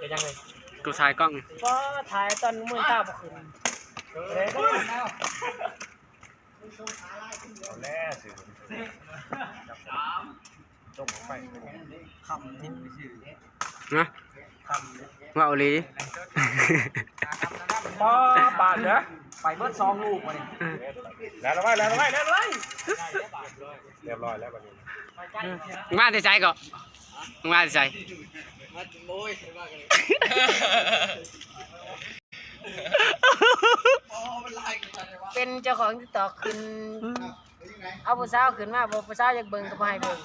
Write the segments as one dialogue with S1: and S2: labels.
S1: เป็นยังไง
S2: กูถ่ายกล้อง
S3: ก็ถ่ายตอนมือตาบ่ขึ้นเลยก็แล้ว
S1: แน่สิต้มไป
S4: คำที่ไม่ชื่อ
S2: นะว่าเอาหลี
S1: ป้าบาดนะ
S4: ไปเบิดซองลูกมาเนี่ย
S1: แล้วไว้แล้วไว้แล้วไว้เรียบร้อยแล้วบัดนี้
S2: มึงมาแต่ใจก่อน มึงมาแต่ใจ
S3: เป็นเจ้าของที่ต่อขึ้นเอาผู้สาวขึ้นมาบ่ผู้สาวอยากเบิ่งก็บ่ให้เบิ่ง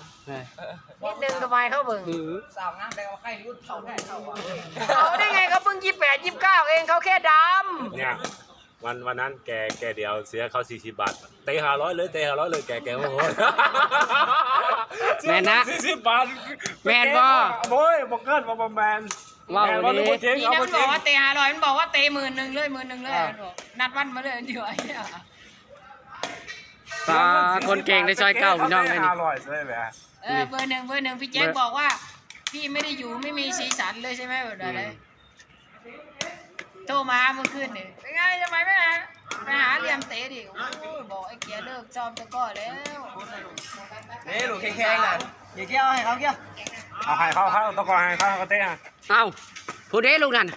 S3: นิดนึงก็บ่ให้เขาเบิ่ง
S4: สาวงามได้เอาไข่รุ่นเท่าแน่เท่าอะ
S3: เขาได้ไงเขาเพิ่ง28 29เองเขาแค่ดำ
S1: เนี่ย วันวันนั้นแกแกเดียวเสียเขา40บาทเตะห้าร้อยเลยเตะห้าร้อยเลยแกแกโอ้โห
S2: แม่นนะ
S1: สี่สิบบาท
S2: แม่นบ่
S1: โอ้ยบอกเกินว่าบ่แมน
S2: ว่า
S1: แมน
S2: เอา
S1: ว่า
S2: หลี
S1: บ่จริง
S3: นี่
S1: เอา
S3: นะ
S1: บ่
S3: มัน
S1: จ
S3: บ
S1: ริ
S3: องกว่าเตะ500มันบอกว่าเตะหมื่นหนึงเลยหมื่นหนึงเลยมันบอกนัดวันมาเลยเดี๋ยวไอ้เนี่ย
S2: ตาคนเก่งในซอยเก้าพี่น้องเลยนี่
S1: ห้าร้อยใช่ไหม
S3: เออเบอร์หนึ่งเบอร์หนึ่งพี่แจ๊คบอกว่า พี่ไม่ได้อยู่ไม่มีสีสันเลยใช่ไหมแบบนั้นเลย โทรมาเมื่อคืนนี่เป็นไงทำไมไม่หาไปหาเหลี่ยมเตะดิโอ้ยบอกไอ้เกียร์เลิกจอมตะกร้อแล้ว
S4: นี่ลูกแข็งๆน่ะอย่าเกี้ยวให้เขาเกี้ยว
S1: เอาให้เขาเขาต้องก่อนให้เขาเขาเตะอะ
S2: เอาผู้เด้ลูกนั่น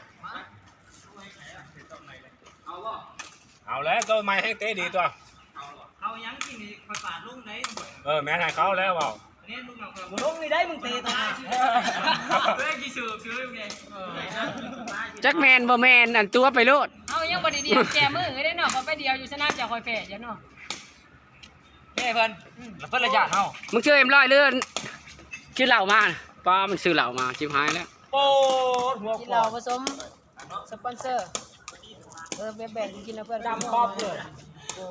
S1: เอาแล้วตัวใหม่ให้เตะดีตัว
S4: เอายังกินนี่ภาษาลุงไหน
S1: เออแม่ให้เขาแล้วเปล่า
S4: นี่ ลุงเอาครับลุงนี่ได้มึงเตะตัวไหนเฮ้ยกี่สืบซื้อยังไง
S2: จักแมนบ่แมนอันตัวไปโลด
S3: เอายังบ่ได้เดียวแจมือได้เนาะเขาไปเดียวอยู่สนามจะคอยแฝดอยู่เนาะ
S4: เฮ้ยเพิ่นแล้วเพิ่นระยะเฮา
S2: มึงชื่อเอ็มร้อยเลื่อนชื่อเหล่ามาน่ะป้ามันซื้อเหล่ามาชิบหายแล้ว
S4: โอ้หัว
S3: กิน
S4: ค
S3: เห
S4: อ
S3: ล้าผสมสปอนเซอร์เออแบ่งๆกินนะเพื่อน
S4: ดำครอบเลย
S3: โอ้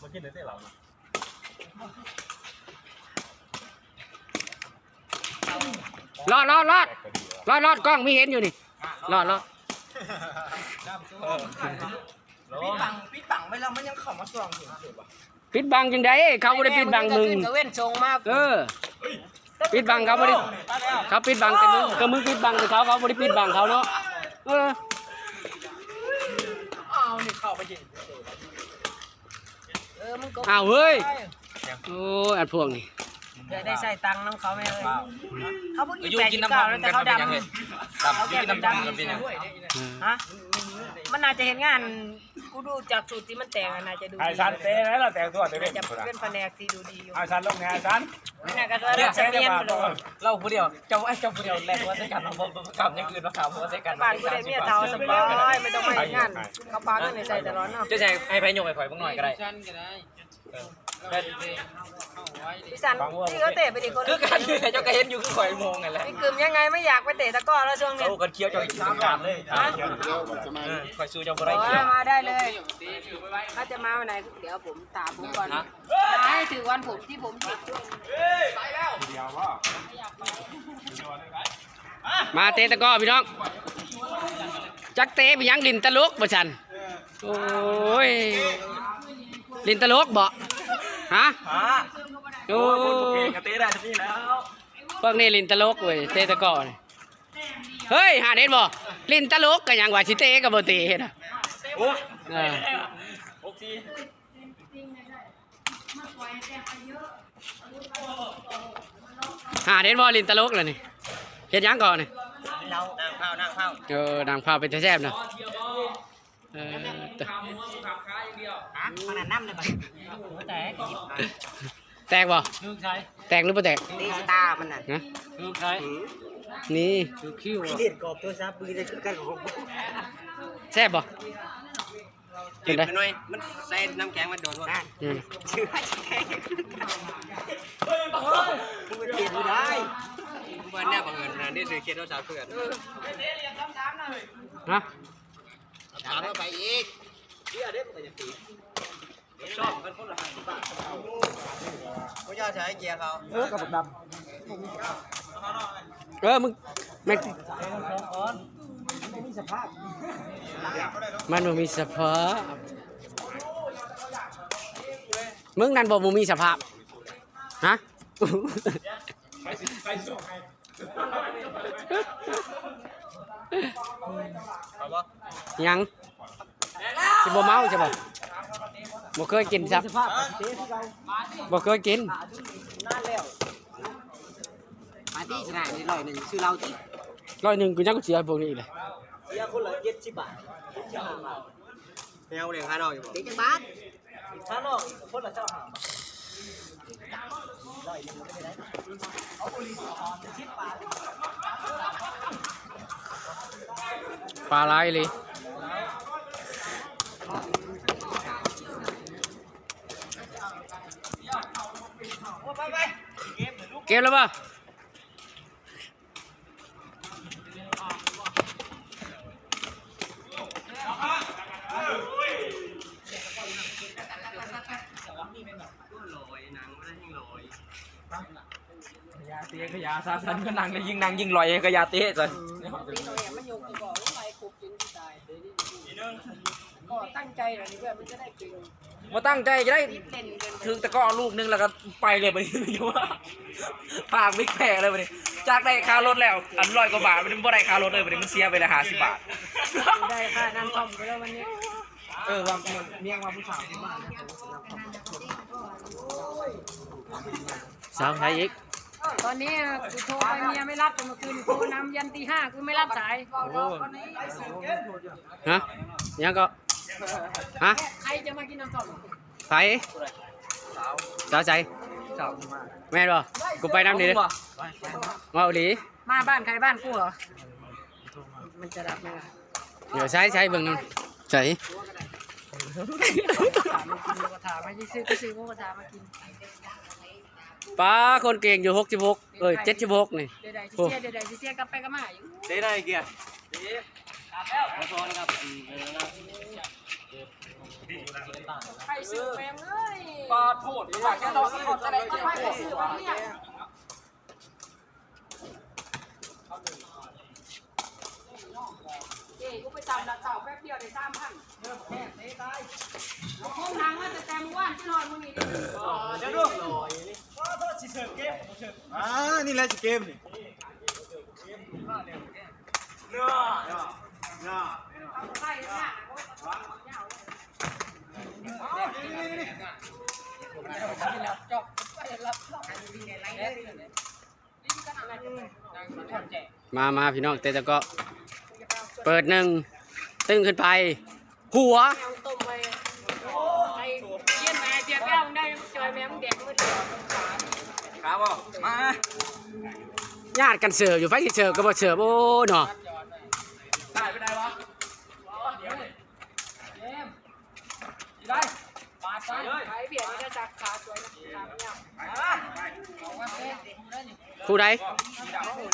S1: มากินเตะเรานะ
S2: รอดรอดรอดรอดรอดกล้องไม่เห็นอยู่นี่รอดรอด
S4: ปิดบังปิดบังไปแล้วมันยังเข้ามาส่องอยู่
S2: ปิดบังจังไดเขาบ่ได้ปิดบังมึง
S3: ก็เว้นทรงมาก
S2: เออปิดบังเขาบ่ได้เขาปิดบังแต่มึงก็มึงปิดบังแต่เขาเขาบ่ได้ปิดบังเขาเนาะเออ
S4: เอานี่เข้าไปยิง
S3: เออมันก็
S2: อ้าวเฮ้ยโอ้ยอันพวกนี้
S3: เดี๋ยวได้ใส่ตังค์น้ำเขาไหมเลยเขาเพิ่ง
S4: อ
S3: ยี่
S4: ยู่
S3: แปด
S4: กิน
S3: ยี่
S4: น้ำ
S3: เก้า
S4: มัน
S3: แล้วแต่
S4: กัน
S3: เขา
S4: เป็น
S3: ดำ
S4: ยังไงดำกินน้ำมันกันเป็นยังไง
S3: ฮะมันน่าจะเห็นงานกูดูจากสูตรที่มันแต่งอะน่าจะดู
S1: ไอ้
S3: ดี
S1: ชันเตะแล้วเราแต่งตัวเตะ
S3: น่าจะเป็นแผนกที่ดูดีอยู่
S1: ไอ้ชันลงไงไอ้ชัน
S3: น่าก็ว่าเราจะเรียนไปเลย
S4: เราผู้เดียวเจ้าไอ้เจ้าผู้เดียวแรงว่าใช้กันเราประกอบอย่างอื่นมาข่าวว่าใช้กัน
S3: บ้านกูได้เมียเท่าสบายไม่ต้องมาเห็นงานเขาปากันในใจตลอดเนาะ
S4: จะใช้ให้ไผ่หยกไอ้ข่อยบ้างหน่อยก็ได้
S3: พี่สันที่เขาเตะไปดิคน
S4: คือการที่เจ้าก็เห็นอยู่คือข่อยมองไงแหละ
S3: พี่กึมยังไงไม่อยากไปเตะตะก้อแล้วช่วงนี้
S4: เขากันเคี้ยวเจ้าอีกสามการเลยข่อยสู้เจ้าบ่ได้
S3: โอ้
S4: เคี้ย
S3: ยวมาได้เลยเขาจะมาวันไหนเดี๋ยวผมตามผมก่อนมาให้ถือวันผมที่ผมติดช่วง
S2: มาเตะตะกร้อพี่น้องจักเตะไปยังลินตะลุกบ่ฉันโอ้ยลินตะลุกบ่ ฮะ
S4: ฮะ
S2: โอ้
S4: เก่งกับเต้ได้ที่นี่แล้ว
S2: พวกนี้ลินตะลุกเว้ยเตะตะกร้อนี่เฮ้ยหาเด็ดบ่ลินตะลุกก็ยังว่าสิเตะก็บ่เตะเฮ็ดอะ
S4: โอ้
S2: เออ
S4: โอเค
S2: หาเด็ดบ่ลินตะลุกแล้วนี่เฮ็ดหยังก่อนนี่
S4: เรานั่งเผานั่งเผา
S2: เออนางฟ้าเป็นแซ่บๆเนาะ เออต
S4: ฮะขนาดน้ำเลยป่ะแต่
S2: แตกบ่
S4: ลูกชาย
S2: แตกหรือบ่แตก
S4: ตีสตาร์มันน่ะ
S2: นะ
S4: ลูกชาย
S2: นี่
S4: คือคิวเล่นกอบตัวซับปืนได้คือกันของ
S2: แซ่บบ่เป็นได
S4: ไปหน่อยมันใส่น้ำแข็งมันโดนว่า
S2: อืม
S4: ชื่อแข็งมึงเปลี่ยนไม่ได้วันนี้บังเอิญนะนี่คือเคสโทรศัพท์เพื่อน
S2: ฮะ
S4: ถามว่าไปอีกเชื่อได้ปกติตีชอบมันคนละห้าสิบบาทเขาจะใช้เกียร์เขาเออกับด
S2: เออมึงแม่งมันบ่มีสภาพมึงนั่นบ่บ่มีสภาพฮะยัง สิบ่เมาใช่บ่บ่เคยกินครับ
S4: สภาพเตะที่เรา
S2: บ่เคยกิน
S4: นานแล้วมาที่ชนะนี่ร้อยหนึ่งชื่อเราที่
S2: ร้อยหนึ่งกูยังเสียพวกนี้เลย
S4: เสียคนละเจ็ดสิบบาทแมวเลี้ยงข้าน้องอยู่เจ็ดบาทข้าน้องคนละเจ้าหา
S2: ปลาไหลเลย เก็บแล้วป่ะ
S5: ยาเตะก็ยาซาซันก็นั่งเลยยิงนั่งยิงลอยก็ยาเตะสิ
S3: ก็ตั้งใจหน่อยนี่เพื่อนมันจะได้เก่ง
S5: มาตั้งใจจะได้
S3: เล่นเกินไป
S5: ถึงตะกร้อลูกนึงแล้วก็ไปเลยไปนี่อยู่ว่าปากบิ๊กแพ้เลยไปนี่จากได้ค่ารถแล้ว อันร้อยกว่าบาทมันไม่ได้ค่ารถเลยไปนี่มันเสียไปเลยห้าสิบบาท
S3: ได้ค่าน้ำท่อมไปแล้ววันนี้
S5: เออว่าเมียงว่าผู้สาว
S2: สาวไทยอีก
S3: ตอนนี้กูโทรไปเมียไม่รับแต่เมื่อคืนโทรนำยันตีห้ากูไม่รับสาย
S2: ฮะยังก็ ฮะ
S3: ใครจะมากินน้ำท่อม
S2: ไทยสาวใจ
S5: สาว
S2: แม่นบ่กูไปน้ำนี่เด้อมาเอาดี
S3: มาบ้านใครบ้านกูเหรอมันจะรับไหมล่ะ
S2: เดี๋ยวใช้ใช้เบิ่งใช้
S3: ถามมันกินหมูกระทะไม่ใช่ซื้อไปซื้อหมูกระทะมากิน
S2: ปลาคนเก่งอยู่66เอ้ย76นี่
S3: เดี๋ยวได้สิเสียเดี๋ยวได้สิเสียกลับไปกลับมาอยู่
S4: เตะได้เกียร์
S3: ใครซื้อแมงเอ้ย
S5: ปาโทษว่าแค่เราสะกดจะได้
S3: ไปไปซื้อวันเนี้ยเอ้ยกูไปตามดักเสาแป๊บเดียวได้สามพันเริ่มแค่เตะตายเอาโค้งทางว่าแต่แต่เมื่อวานที่นอนมึงนี่ดิ
S4: เดี๋ยวดูอ่านี่แหละเกมนี่
S3: ใช่เนี่ยจบไปรับรองอะไรเนี่ยนี่ก็อะไรจะไป
S2: มามาพี่น้องเตะตะก็ เปิดหนึ่งตึ้งขึ้นไป หัวญาติกันเสืออยู่ไฟเสือก็บ่เสือโอ้เนาะ
S5: ได้ไปได้วะเดี๋ยวเลยได้
S3: ปาดไปไอ้เบียดนี่จะจักขาสวยนะขาไม่ยาว
S2: คู่ใด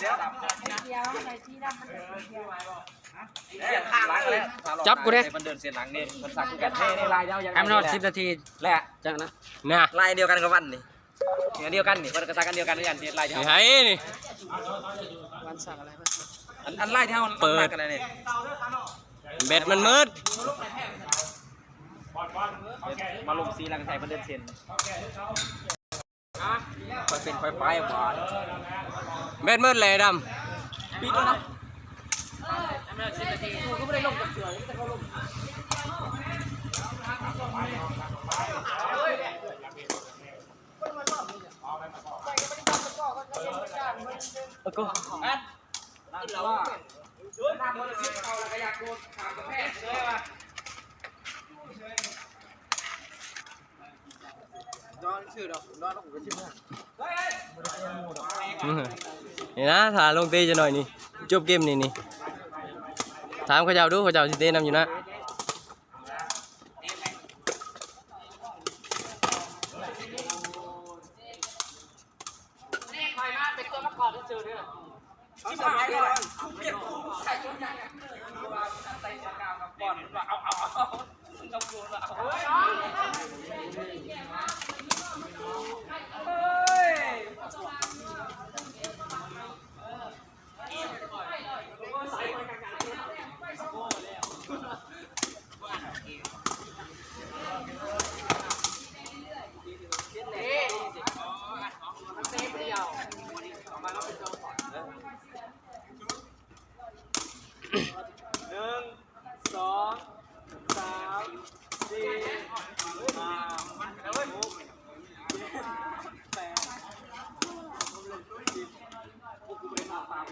S3: เดียวใส่ชีดำมันเดียว
S5: ข้างหลังเลย
S2: จับกูเด้
S5: มันเดินเส้นหลังนี่มันสักกันเท่นี่ลายยาว
S2: ให้มันนอด10นาที
S5: แหละ
S2: จังนะ
S1: น่ะ
S5: ลายเดียวกันกับวันนี่เดียวกันนี่มันก็สักกันเดียวกันนี่อันลายเดียว
S1: ไอ้นี่
S3: วันสักอะไร
S5: อันอันลายเท่าเปิดกันเลยนี่
S1: เบ็ดมันมืด
S5: มาลงสีหลังใส่มันเดินเส้น ค่อยเป็นค่อยไปบอล
S1: เบ็ดมืดเลยด
S5: ปีตัวนะ
S3: กูก็ไม่ได้ลงกับเสือแต่เขาลง
S5: แล้วก็อัดกินแล้วว่าน้ำมันจะเอาแล้วก็อยากโดนขามกระแทกเลยว่ะ
S4: อนชื่อดอกนอนหูเป็นชื่อำ
S1: นี่นะถ่าลงเตะจะหน่อยนี่จบเกมนี่นี่ถามเขาเจ้าดูเขาเจ้าสิเตะนำอยู่นะ
S2: ใครมาเป็นตัวประกอบที่ซื้อเนี่ย
S5: ที่หายก่อนเก็บใส่ชุดยังใส่ชุดกาวกับบอาเอาเอาเอาต้องกูละเอา เฮ้
S1: ย